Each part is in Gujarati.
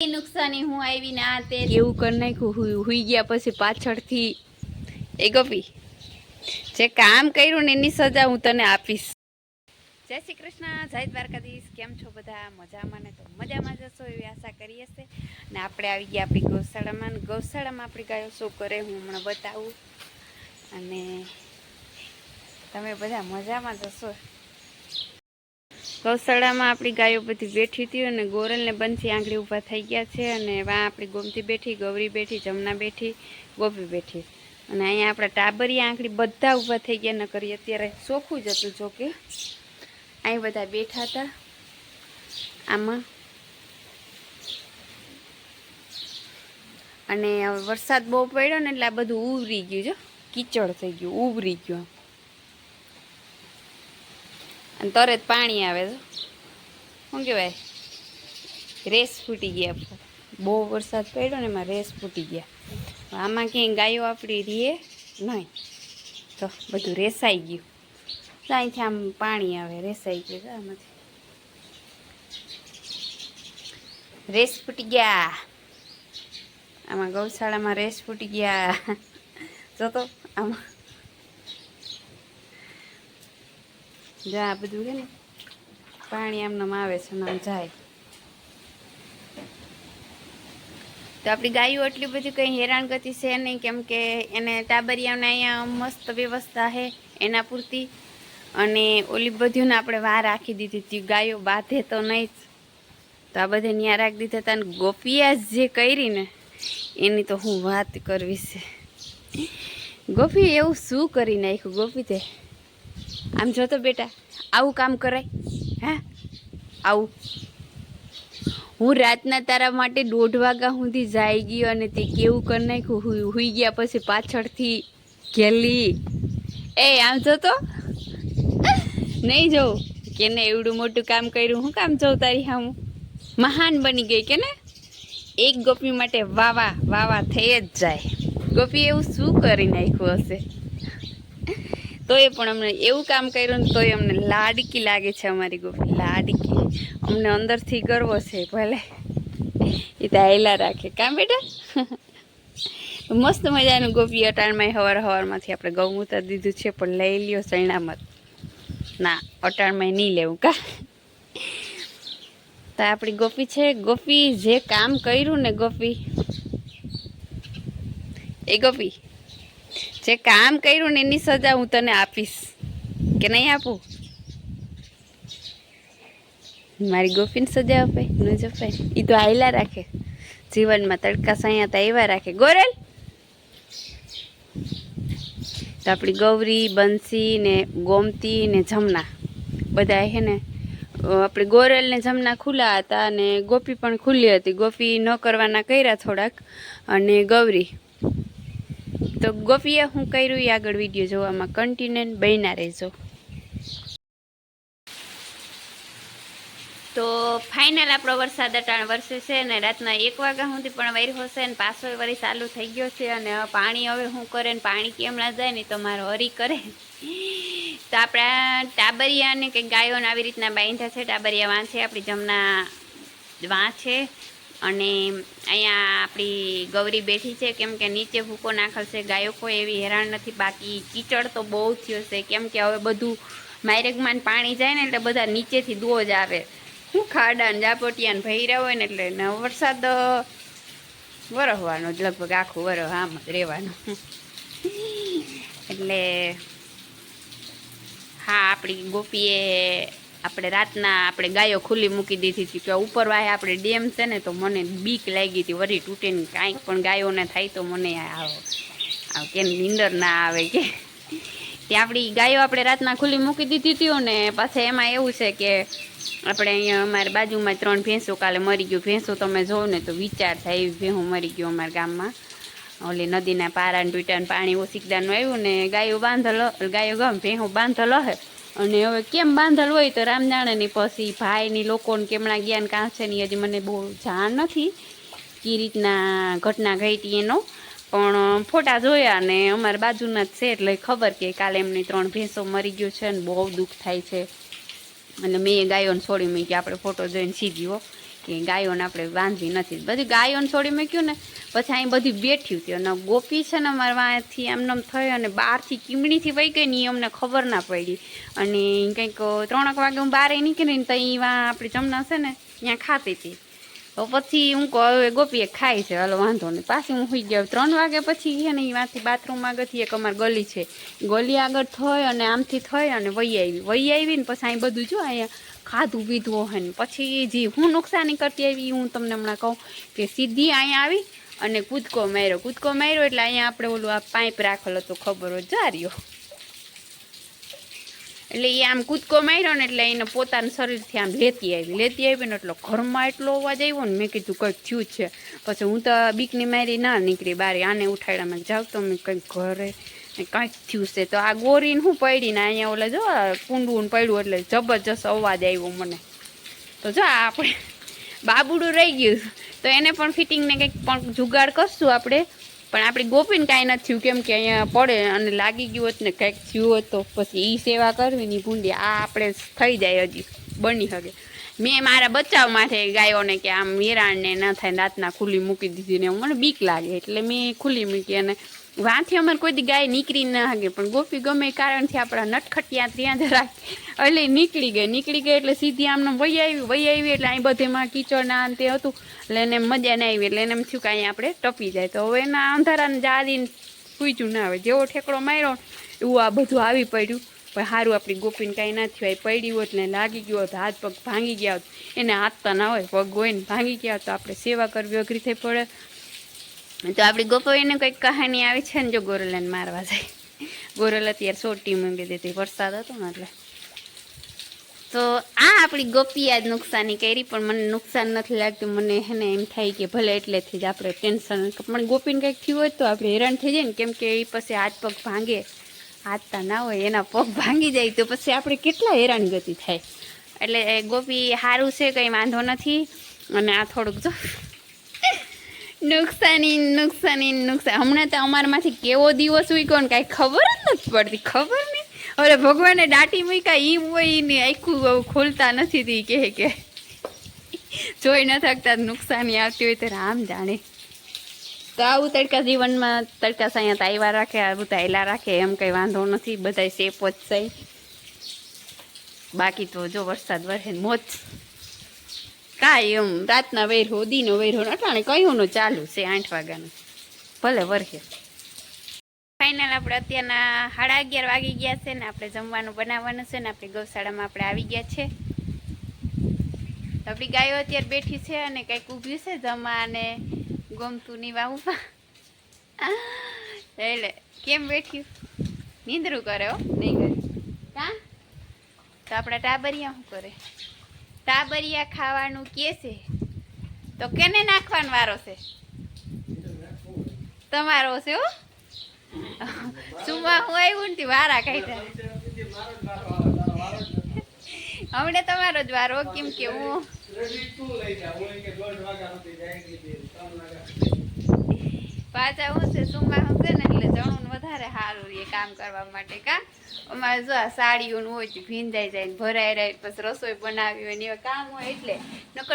નુકસાની હું આવી ના તે. એવું કરી નાખ્યું, હુઈ ગયા પછી પાછળથી એ ગોપી, જે કામ કર્યું ને એની સજા હું તને આપીશ. જય શ્રી કૃષ્ણ, જય દ્વારકાધીશ. કેમ છો બધા? મજામાં ને તો મજામાં જશો એવી આશા કરીએ છે ને આપણે આવી ગયા આપણી ગૌશાળામાં. ગૌશાળામાં આપણી ગાયો શું કરે હું હમણાં બતાવું. અને તમે બધા મજામાં જશો ગૌશાળામાં આપણી ગાયો બધી બેઠી હતી અને ગોરલને બંસી આંગળી ઊભા થઈ ગયા છે અને વા આપણી ગોમતી બેઠી, ગૌરી બેઠી જમના બેઠી, ગોપી બેઠી. અને અહીંયા આપણા ટાબરી આંગળી બધા ઊભા થઈ ગયા ન કરી અત્યારે ચોખ્ખું જ હતું જોકે અહીં બધા બેઠા હતા. આમાં. અને વરસાદ બહુ પડ્યો ને એટલે આ બધું ઉભરી ગયું જો કીચડ થઈ ગયું, ઉભરી ગયું અને તરત પાણી આવે છે. શું કહેવાય? રેસ ફૂટી ગયા બહુ વરસાદ પડ્યો ને એમાં રેસ ફૂટી ગયા. આમાં ક્યાંય ગાયો આપણી રીએ નહીં. તો બધું રેસાઈ ગયું. ત્યાંથી આમ પાણી આવે, રેસાઈ ગયું આમાંથી. રેસ ફૂટી ગયા. આમાં ગૌશાળામાં રેસ ફૂટી ગયા. જો તો આમાં જા, આ બધું છે ને, પાણી આમનામ આવે છે ને જાય. તો આપણી ગાયો એટલી બધી કંઈ હેરાનગતિ છે નહીં, કેમ કે એને ટાબરિયાને અહીંયા મસ્ત વ્યવસ્થા છે એના પૂરતી. અને ઓલી બધીને આપણે વાર રાખી દીધી હતી, ગાયો બાંધે તો નહીં જ. તો આ બધે ન્યા રાખી દીધા હતા અને ગોપિયા જે કરી ને એની તો હું વાત કરવી છે. ગોપી એવું શું કરી નાખ્યું? ગોપી તે આમ જો તો બેટા, આવું કામ કરાય, હા? આવું. હું રાતના તારા માટે દોઢ વાગ્યા સુધી જાઈ ગયો અને તે કેવું કરી નાખ્યું? હુઈ ગયા પછી પાછળથી ઘેલી એ, આમ જો તો. નહીં જવું કે ને એવડું મોટું કામ કર્યું. હું કામ જવું તારી હા હું મહાન બની ગઈ કે ને? એક ગોપી માટે વાવા વાવા થઈ જ જાય. ગોપી એવું શું કરી નાખ્યું હશે? તોય પણ અમને એવું કામ કર્યું ને તોય અમને લાડકી લાગે છે અમારી ગોપી લાડકી. અમને અંદરથી ગર્વ છે ભલે. એ તો આયલા રાખે. કામ બેટા? મસ્ત મજાનું ગોપી અટાણમાં હવાર હવારમાંથી આપણે ગૌમૂત્ર દીધું છે, પણ લઈ લ્યો સૈણામત ના અટાણમાં નહીં લેવું, કા? તો આપણી ગોપી છે, ગોપી જે કામ કર્યું ને ગોપી. એ ગોપી જે કામ કર્યું ને એની સજા હું તને આપીશ. કે નહીં આપું? મારી ગોપીને સજા અપાય, ન જ અપાય. એ તો આયલા રાખે. જીવનમાં તડકા સાયા તા એવા રાખે. ગોરેલ! તો આપણી ગૌરી, બંસી ને ગોમતી ને જમના બધા હે ને આપણે ગોરેલ ને જમના ખુલ્લા હતા અને ગોપી પણ ખુલ્લી હતી. ગોપી ન કરવાના કર્યા થોડાક અને ગૌરી તો ગોપીએ હું કર્યું એ આગળ વીડિયો જોવામાં કન્ટિન્યુ બન્યા રહેજો. તો ફાઇનલ આપણો વરસાદ અટાણ વરસે છે ને રાતના એક વાગ્યા સુધી પણ વૈર હશે ને પાછો વરી ચાલુ થઈ ગયો છે અને પાણી હવે શું કરે ને પાણી કેમ ના જાય ને તો મારો હરી કરે. તો આપણા ટાબરિયાને કે ગાયોને આવી રીતના બાંધ્યા છે. ટાબરિયા વાં છે આપણી જમના વાં છે અને અહીંયા આપણી ગૌરી બેઠી છે, કેમ કે નીચે ભૂકો નાખેલ છે. ગાયો કોઈ એવી હેરાન નથી, બાકી કીચડ તો બહુ થયો છે. કેમ કે હવે બધું માયરેગમાં પાણી જાય ને એટલે બધા નીચેથી દો જ આવે. શું ખાડા ને જાપોટિયા ને ભૈરા હોય ને એટલે વરસાદ વરહવાનો જ લગભગ આખું વરસ આમ જ રહેવાનું. એટલે હા, આપણી ગોપીએ આપણે રાતના આપણે ગાયો ખુલ્લી મૂકી દીધી હતી કે ઉપર વાહે આપણે ડેમ છે ને તો મને બીક લાગી હતી, વરી તૂટે ને કાંઈક પણ ગાયોને થાય તો મને આવો. આવ કે નીંદર ના આવે કે. ત્યાં આપણી ગાયો આપણે રાતના ખુલ્લી મૂકી દીધી હતી ને પાછા એમાં એવું છે કે આપણે અહીંયા અમારી બાજુમાં ત્રણ ભેંસો કાલે મરી ગયું. ભેંસો તમે જોવો ને તો વિચાર થાય એવી ભેહું મરી ગયું અમારા ગામમાં. ઓલી નદીના પારા ને પાણી પાણી ઓસીકદાનું આવ્યું ને ગાયો બાંધલ, ગાયો ગમ ભેહું બાંધલ હે. અને હવે કેમ બાંધલ હોય તો રામદાણાની પછી ભાઈની લોકોને કેમણા ગયા ને કાં છે ને હજી મને બહુ જાણ નથી કે રીતના ઘટના ઘટી હતી એનો. પણ ફોટા જોયા ને અમારા બાજુના જ છે એટલે ખબર કે કાલે એમની ત્રણ ભેંસો મરી ગયું છે ને બહુ દુઃખ થાય છે. અને મેં ગાયોને છોડી મૂકી આપણે ફોટો જોઈને સીધી હો કે ગાયોને આપણે બાંધવી નથી. બધી ગાયોને છોડી મૂક્યું ને, પછી અહીં બધી બેઠ્યું હતી. અને ગોપી છે ને અમારે વાંથી આમનામ થઈ અને બહારથી કીમણીથી વહી ગઈ ને એ અમને ખબર ના પડી. અને કંઈક ત્રણેક વાગે હું બહાર નીકળીને તો એ વાં આપણી જમના છે ને, ત્યાં ખાતી હતી. તો પછી હું કહું, હવે ગોપીએ ખાઈ છે, હાલો વાંધો નહીં. પાછી હું સુઈ ગયો. ત્રણ વાગે પછી છે ને એ વાંથી બાથરૂમ આગળથી એક અમારી ગલી છે. ગલી આગળ થઈ અને આમથી થઈ અને વહી આવી. વહી આવી ને પછી અહીં બધું જો અહીંયા ખાધું પીધું હોય ને, પછી જે હું નુકસાની કરતી આવી હું તમને હમણાં કહું કે સીધી અહીંયા આવી અને કૂદકો માર્યો. કૂદકો માર્યો એટલે અહીંયા આપણે ઓલું આ પાઇપ રાખેલો તો ખબર રહ્યો એટલે એ આમ કૂદકો માર્યો ને એટલે એને પોતાના શરીરથી આમ લેતી આવી. લેતી આવી ને એટલે ઘરમાં એટલો અવાજ આવ્યો ને, મેં કીધું કંઈક થયું જ છે. પછી હું તો બીકની મારી ના નીકળી, બારી આને ઉઠાડ્યા, મેં જાવ તો મેં કંઈક ઘરે કંઈક થયું છે. તો આ ગોરીને હું પડીને અહીંયા ઓલે જો કુંડું પડ્યું એટલે જબરજસ્ત અવાજ આવ્યો મને. તો જો આપણે બાબુડું રહી ગયું તો એને પણ ફિટિંગને કંઈક પણ જુગાડ કરશું આપણે. પણ આપણી ગોપીને કાંઈ નથી થયું. કેમ કે અહીંયા પડે અને લાગી ગયું હોત ને કંઈક થયું હોત તો પછી એ સેવા કરવી ની ભૂંડી. આ આપણે થઈ જાય હજી. બની શકે. મેં મારા બચાવ માટે ગાયોને કે આમ વેરાણને ન થાય રાતના ખુલ્લી મૂકી દીધી ને મને બીક લાગે. એટલે મેં ખુલ્લી મૂકી અને વાંથી અમારે કોઈ દી ગાય નીકળી ના હાગે, પણ ગોપી ગમે કારણથી આપણા નટખટિયા ત્યાં જ રાખી. એટલે નીકળી ગઈ નીકળી ગઈ એટલે સીધી આમને વહી આવી વહી આવી એટલે અહીં બધેમાં કિચડના અંતે હતું. એટલે એને મજા ના આવી, એટલે એને એમ થયું કે અહીં આપણે ટપી જાય. તો હવે એના અંધારાને જાદીને પૂછ્યું ના આવે, જેવો ઠેકડો માર્યો, એવું આ બધું આવી પડ્યું. પણ સારું આપણી ગોપીને કાંઈ ના થયું પડ્યું પડી હોત ને લાગી ગયો હોત, હાથ પગ ભાંગી ગયા હોત. એને હાથતા ના હોય, પગ હોય ને ભાંગી ગયા તો આપણે સેવા કરવી અઘરી થઈ પડે. તો આપણી ગોપાઈને કંઈક કહાની આવી છે ને જો ગોરલાને મારવા જાય. ગોરલ અત્યારે સોટી મૂકી દીધી, વરસાદ હતો ને એટલે. તો આ આપણી ગોપી આજ નુકસાની કરી, પણ મને નુકસાન નથી લાગતું, મને હેને એમ થાય કે ભલે એટલેથી જ આપણે ટેન્શન પણ ગોપીને કંઈક થયું હોય તો આપણે હેરાન થઈ જાય ને, કેમ કે એ પછી હાથ પગ ભાંગે. હાથતા ના હોય, એના પગ ભાંગી જાય, તો પછી આપણે કેટલા હેરાનગતિ થાય. એટલે ગોપી સારું છે, કંઈ વાંધો નથી. અને આ થોડુંક જો નુકસાની નુકસાની, નુકસાન. હમણાં તો અમારામાંથી કેવો દિવસ ઉઈકો ને કાંઈ ખબર જ નથી પડતી. ખબર નહીં. હવે ભગવાને દાટી મૂક્યા, ઈ હોય ને આખું ખોલતા નથી તી, કહે કે જોઈ ન થકતા નુકસાની આવતી હોય તો રામ જાણે. તો આવું તડકા જીવનમાં તડકા સાયા તાઈવા રાખે આવું તાયલા રાખે, એમ કંઈ વાંધો નથી. બધાય સેફ જ બાકી તો જો વરસાદ વરસે મોજ કાંઈ એમ રાતના વેર દીનો વેર અટાણે કયુંનું ચાલુ છે આઠ વાગ્યાનું. ભલે વરસે. ફાઇનલ આપણે અત્યારના સાડા અગિયાર વાગી ગયા છે ને આપણે જમવાનું બનાવવાનું છે ને આપણે ગૌશાળામાં આપણે આવી ગયા છે. આપણી ગાયો અત્યારે બેઠી છે અને કંઈક ઊભી છે જમા અને ગમતું નહીં વાવવા એટલે કેમ બેઠ્યું નીંદરું કરે હો. નહીં કરે. કાં? તો આપણા ટાબરિયા શું કરે? ટાબરિયા ખાવાનું કે છે? તો કેને નાખવાનો વારો છે? તમારો છે હો. સુમા, હું આવ્યું ને વારા કાઢ્યા. હમણે તમારો જ વારો, કેમ કે હું પાછા હું છે, સુમા હું છે ને એટલે જણું વધારે સારું એ કામ કરવા માટે કા? અમારે જો આ સાડીઓનું હોય તો ભીંજાઈ જાય ને ભરાઈ રહે, પછી રસોઈ બનાવી હોય ને એવા કામ હોય એટલે.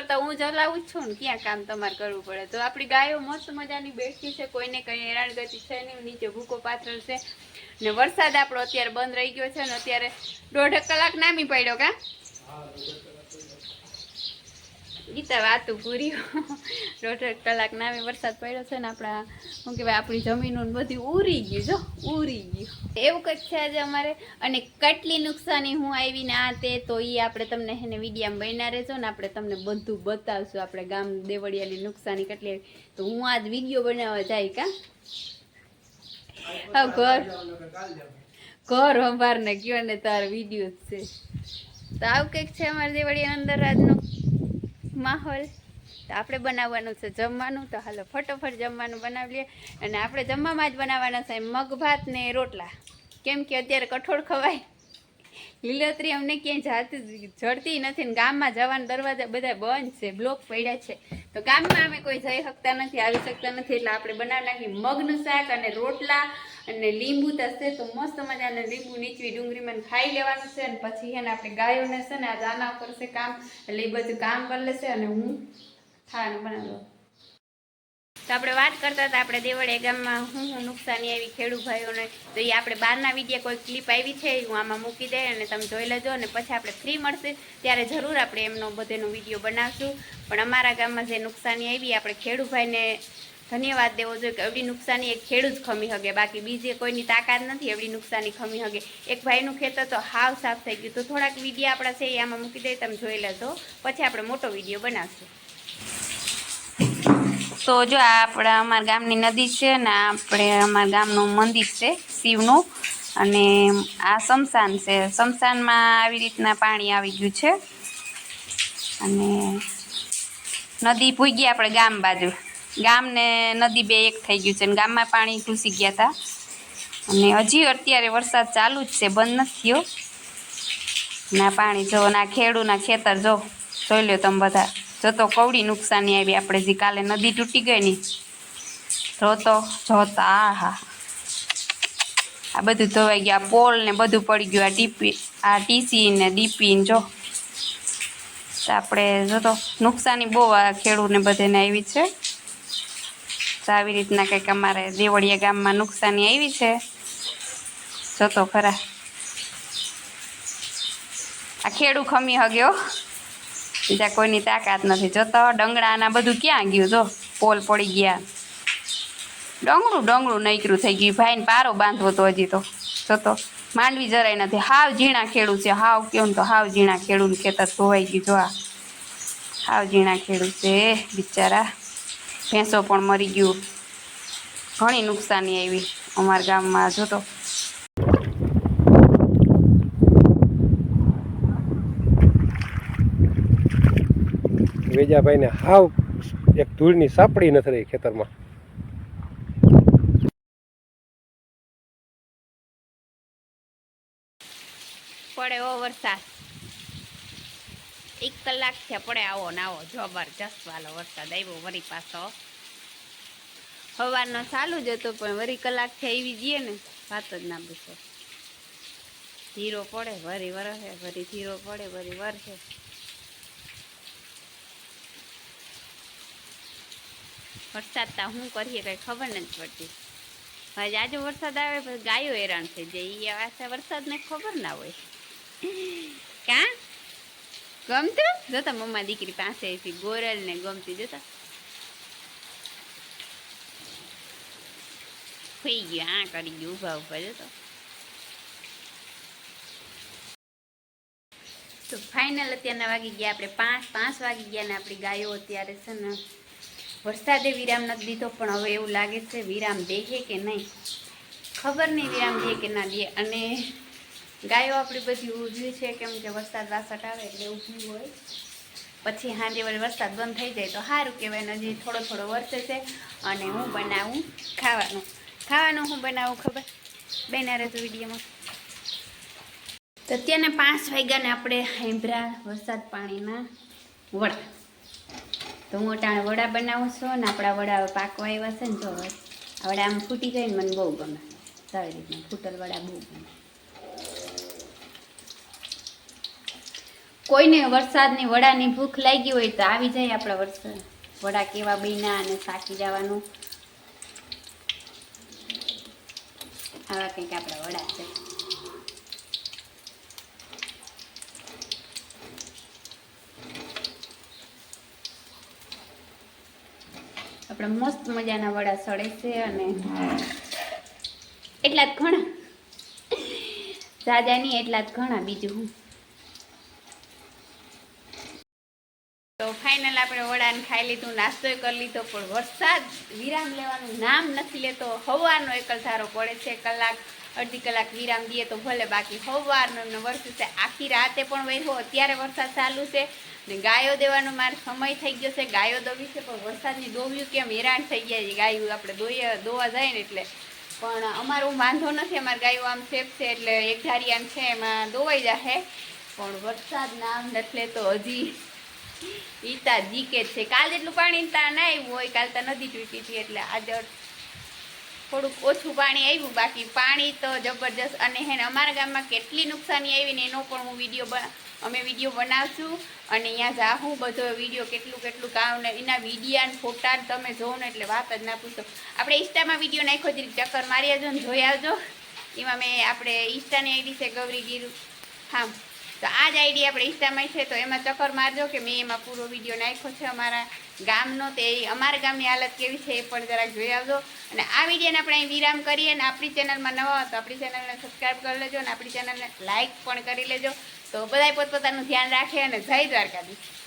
તો હું જલાવું જ છું ને, ક્યાં કામ તમારે કરવું પડે? તો આપણી ગાયો મસ્ત મજાની બેઠી છે, કોઈને કંઈ હેરાનગતિ છે નહીં, નીચે ભૂકો પાથર છે. ને વરસાદ આપણો અત્યારે બંધ રહી ગયો છે ને, અત્યારે દોઢ કલાક નામી પડ્યો કા? ગીતા વાતું પૂરી દોઢ કલાક નામે વરસાદ પડ્યો છે ને આપણા, શું કહેવાય, આપણી જમીનો ને બધી ઉરી ગયું, જો, ઉરી ગયું. એવું કંઈક છે આજે અમારે. અને કેટલી નુકસાની હું આવી ને આ તે, તો એ આપણે તમને એને વિડીયામાં બન્યા રહેજો ને આપણે તમને બધું બતાવશું. આપણે ગામ દેવળિયાની નુકસાની કેટલી તો હું આજ વીડિયો બનાવવા જાય કા? હા, ઘર. ઘર અંબાર કયો ને તાર વીડિયો છે. તો આવું કંઈક છે અમારે દેવળિયા અંદર આજનો? માહોલ. તો આપણે બનાવવાનું છે જમવાનું. તો હાલો, ફટોફટ જમવાનું બનાવી લઈએ અને આપણે જમવામાં જ બનાવવાના છે મગ ભાત ને રોટલા. કેમ કે અત્યારે કઠોળ ખવાય. લીલોતરી અમને ક્યાંય જાતી જડતી નથી ને ગામમાં જવાના દરવાજા બધા બંધ છે બ્લોક પડ્યા છે. તો ગામમાં અમે કોઈ જઈ શકતા નથી, આવી શકતા નથી. એટલે આપણે બનાવી નાખી મગનું શાક અને રોટલા અને લીંબુ થશે તો મસ્ત મજાને લીંબુ નીચવી ડુંગળીમાં ખાઈ લેવાનું છે અને પછી એને આપણે ગાયોને છે ને આ દાના કરશે કામ, એટલે એ બધું કામ કરી લેશે અને હું ખાવાનું બનાવી તો આપણે વાત કરતા હતા, આપણે દેવળિયા ગામમાં હું હું નુકસાની આવી ખેડૂત ભાઈઓને તો એ આપણે બહારના વિડીયા કોઈ ક્લિપ આવી છે હું આમાં મૂકી દે અને તમે જોઈ લેજો અને પછી આપણે ફ્રી મળશે. ત્યારે જરૂર આપણે એમનો બધેનો વીડિયો બનાવશું. પણ અમારા ગામમાં જે નુકસાની આવી, આપણે ખેડૂત ભાઈને ધન્યવાદ દેવો જોઈએ કે એવડી નુકસાની એક ખેડૂત ખમી હગે. બાકી બીજે કોઈની તાકાત નથી, એવડી નુકસાની ખમી હગે. એક ભાઈનું ખેતર તો હાવ સાફ થઈ ગયું. તો થોડાક વિડીયા આપણા છે એ આમાં મૂકી દઈએ તમે જોઈ લેજો. પછી આપણે મોટો વીડિયો બનાવશું. તો જો આપણા અમારા ગામની નદી છે ને આ આપણે અમારા ગામનું મંદિર છે શિવનું. અને આ શમશાન છે. શમશાનમાં આવી રીતના પાણી આવી ગયું છે. અને નદી પૂગી આપણે ગામ બાજુ. ગામ ને નદી બે એક થઈ ગયું છે અને ગામમાં પાણી ઘૂસી ગયા હતા અને હજી અત્યારે વરસાદ ચાલુ જ છે, બંધ નથી થયો. ના પાણી જો, ના ખેડૂના ખેતર જો. જોઈ લો તમે બધા. જો તો કવડી નુકસાની આવી. આપણે જે કાલે નદી તૂટી ગઈ ની જો તો જોતા આ હા આ બધું ધોવાઈ ગયું. પોલ ને બધું પડી ગયું. આ ટીપી, આ ટીસી ને ડીપી ને જો. આપણે જો તો નુકસાની બહુ આ ખેડૂતને બધાને આવી છે. તો આવી રીતના કંઈક અમારે દેવળિયા ગામમાં નુકસાની આવી છે. જો તો ખરા. આ ખેડૂ ખમી હગ્યો બીજા કોઈની તાકાત નથી. જોતો ડંગડાના બધું ક્યાં ગયું? જો, પોલ પડી ગયા. ડોંગળું ડોંગળું નૈકરું થઈ ગયું. ભાઈને પારો બાંધવો તો હજી તો. જોતો માંડવી જરાય નથી. હાવ ઝીણા ખેડું છે. હાવ કેવું તો હાવ ઝીણા ખેડૂનું ખેતર ધોવાઈ ગયું. જો આ. હાવ ઝીણા ખેડૂ છે. બિચારા. ભેંસો પણ મરી ગયું. ઘણી નુકસાની આવી અમારા ગામમાં. જોતો વેજાભાઈને હાવ એક ધૂળની સાપડી નથી રહી ખેતરમાં. પડે ઓ વરસાદ. એક કલાક છે પડે આવો ને આવો, જબરજસ્ત વાલો વરસાદ આવ્યો વરી પાછો. સવારનો ચાલુ જ હતો પણ વરી કલાક છે એવી જઈએ ને, વાત જ ના પૂછો. ધીરો પડે, વરી વરસે, વરી ધીરો પડે, વરી વરસે. વરસાદ તા શું કરીએ કંઈ ખબર નથી પડતી. હવે આજે વરસાદ આવે પછી ગાયો હેરાન થઈ જાય. એ આશા વરસાદને ખબર ના હોય. કા? ગમતું? જોતા મમ્મા દીકરી પાસેથી ગોરલ ને ગમતી જોતા. થઈ ગયું, આ કરી ગયું ઊભા ઊભા જોતો. તો ફાઇનલ અત્યારના વાગી ગયા આપણે પાંચ પાંચ વાગી ગયા ને આપણી ગાયો અત્યારે છે ને વરસાદે વિરામ નથી દીધો, પણ હવે એવું લાગે છે વિરામ દેહે કે નહીં? ખબર નહીં વિરામ દે કે ના દે. અને ગાયો આપણી બધી ઊભી છે, કેમ કે વરસાદ વાસટ આવે એટલે ઊભી હોય. પછી હાંજે વળી વરસાદ બંધ થઈ જાય તો સારું કહેવાય હજી થોડો થોડો વરસે છે અને હું બનાવું ખાવાનું. ખાવાનું હું બનાવું ખબર? બેના રહેતું વિડીયોમાં. તો અત્યારના પાંચ વાગ્યાને આપણે હાંભરા વરસાદ પાણીના વડા તો હું અટાણે વડા બનાવું છું ને આપણા વડા પાકવા આવ્યા છે ને તો વડા આમ ફૂટી જાય ને મને બહુ ગમે. સારી રીતના ફૂટલ વડા બહુ ગમે. કોઈને વરસાદની વડાની ભૂખ લાગી હોય તો આવી જાય આપણા વરસાદ વડા કેવા બન્યા અને સાકી જવાનું. આવા કંઈક આપણા વડા છે. આપણે મસ્ત મજાના વડા સળે છે અને એટલા જ ઘણા. નહીં એટલા જ ઘણા બીજું હું. તો ફાઇનલ આપણે વડાને ખાઈ લીધું નાસ્તો કરી લીધો પણ વરસાદ વિરામ લેવાનું નામ નથી લેતો. હવાનો એકલ ધારો પડે છે કલાક અડધી કલાક વિરામ દઈએ તો ભલે બાકી એમને વરસે છે આખી રાતે પણ વહેરો અત્યારે વરસાદ ચાલુ છે. ને ગાયો દેવાનો મારે સમય થઈ ગયો છે. ગાયો દોવી છે, પણ વરસાદની દોવ્યું કેમ હેરાન થઈ ગયા છે. ગાયું આપણે દોઈએ દોવા જાય ને એટલે. પણ અમારું વાંધો નથી, અમારે ગાયો આમ સેફ છે એટલે એક ધારી આમ છે, એમાં દોવાઈ જશે પણ વરસાદ નામ નથી લેતો હજી ઈતા જીકે છે. કાલ જેટલું પાણી તા ના આવ્યું હોય, કાલ તો નદી તૂટી હતી એટલે આજે થોડુંક ઓછું પાણી આવ્યું. બાકી પાણી તો જબરજસ્ત. અને હે અમારા ગામમાં કેટલી નુકસાની આવી ને એનો પણ હું વીડિયો અમે વીડિયો બનાવશું અને અહીંયા જાહું બધો વીડિયો કેટલું કેટલું કામ ને એના વિડીયા ને ફોટા તમે જોવો ને એટલે વાત જ ના પૂછો. આપણે ઇન્સ્ટામાં વીડિયો નાખ્યો જ ચક્કર મારી આવજો ને જોઈ આવજો. એમાં મેં આપણે ઇન્સ્ટાની આઈડી છે ગૌરી ગીરુ. હા. તો આ જ આઈડી આપણે ઇન્સ્ટામાં છે. તો એમાં ચક્કર મારજો કે મેં એમાં પૂરો વીડિયો નાખ્યો છે અમારા ગામનો. તે અમારા ગામની હાલત કેવી છે એ પણ જરાક જોઈ આવજો. અને આ વિડીયોને આપણે અહીં વિરામ કરીએ અને આપણી ચેનલમાં નવા હો તો આપણી ચેનલને સબસ્ક્રાઈબ કરી લેજો અને આપણી ચેનલને લાઇક પણ કરી લેજો. તો બધાય પોતપોતાનું ધ્યાન રાખે અને જય દ્વારકાધીશ.